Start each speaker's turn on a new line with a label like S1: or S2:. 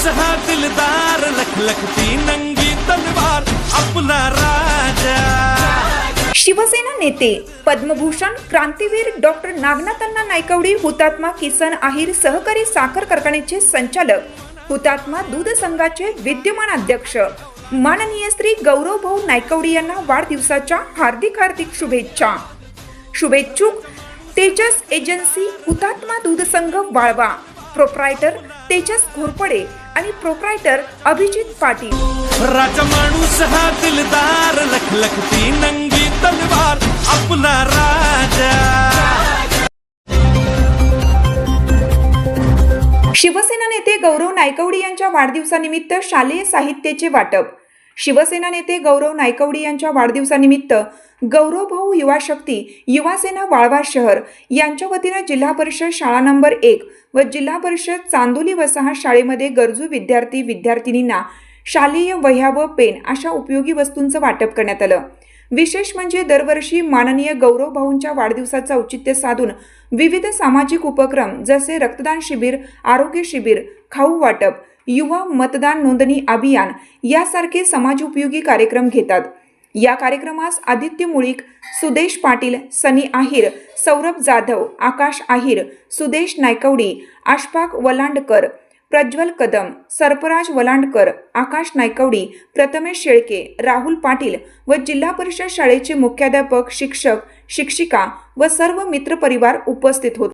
S1: सहा हा दिलदार लखलखती नंगी तलवार आपला राजा.
S2: शिवसेना नेते पद्मभूषण क्रांतीवीर डॉक्टर नागनाथांना नायकवडी हुतात्मा किसन आहिर सहकारी साखर कारखान्याचे संचालक हुतात्मा दूध संघाचे विद्यमान अध्यक्ष. माननीय श्री गौरव भाऊ नायकवडी यांना वाढदिवसाच्या हार्दिक हार्दिक शुभेच्छा. शुभेच्छुक तेजस एजन्सी हुतात्मा दूध संघ वाळवा. प्रोप्रायटर तेजस घोरपडे आणि प्रोप्रायटर अभिजित पाटील.
S1: राजा माणूस हा दिलदार लखलखती नंगी तलवार आपला राजा.
S2: शिवसेना नेते गौरव नायकवडी यांच्या वाढदिवसानिमित्त शालेय साहित्याचे वाटप. शिवसेना नेते गौरव नायकवडी यांच्या वाढदिवसानिमित्त गौरव भाऊ युवा शक्ती युवासेना वाळवा शहर यांच्या वतीनं जिल्हा परिषद शाळा नंबर एक व जिल्हा परिषद चांदोली वसाहत शाळेमध्ये गरजू विद्यार्थी विद्यार्थिनींना शालेय वह्या व पेन अशा उपयोगी वस्तूंचं वाटप करण्यात आलं. विशेष म्हणजे दरवर्षी माननीय गौरव भाऊंच्या वाढदिवसाचं औचित्य साधून विविध सामाजिक उपक्रम जसे रक्तदान शिबिर आरोग्य शिबिर खाऊ वाटप युवा मतदान नोंदणी अभियान यासारखे समाजोपयोगी कार्यक्रम घेतात. या कार्यक्रमास आदित्य मुळीक सुदेश पाटील सनी आहिर सौरभ जाधव आकाश आहिर सुदेश नायकवडी आशफाक वलांडकर प्रज्वल कदम सर्पराज वलांडकर आकाश नायकवडी प्रथमेश शेळके राहुल पाटील व जिल्हा परिषद शाळेचे मुख्याध्यापक शिक्षक शिक्षिका व सर्व मित्रपरिवार उपस्थित होते.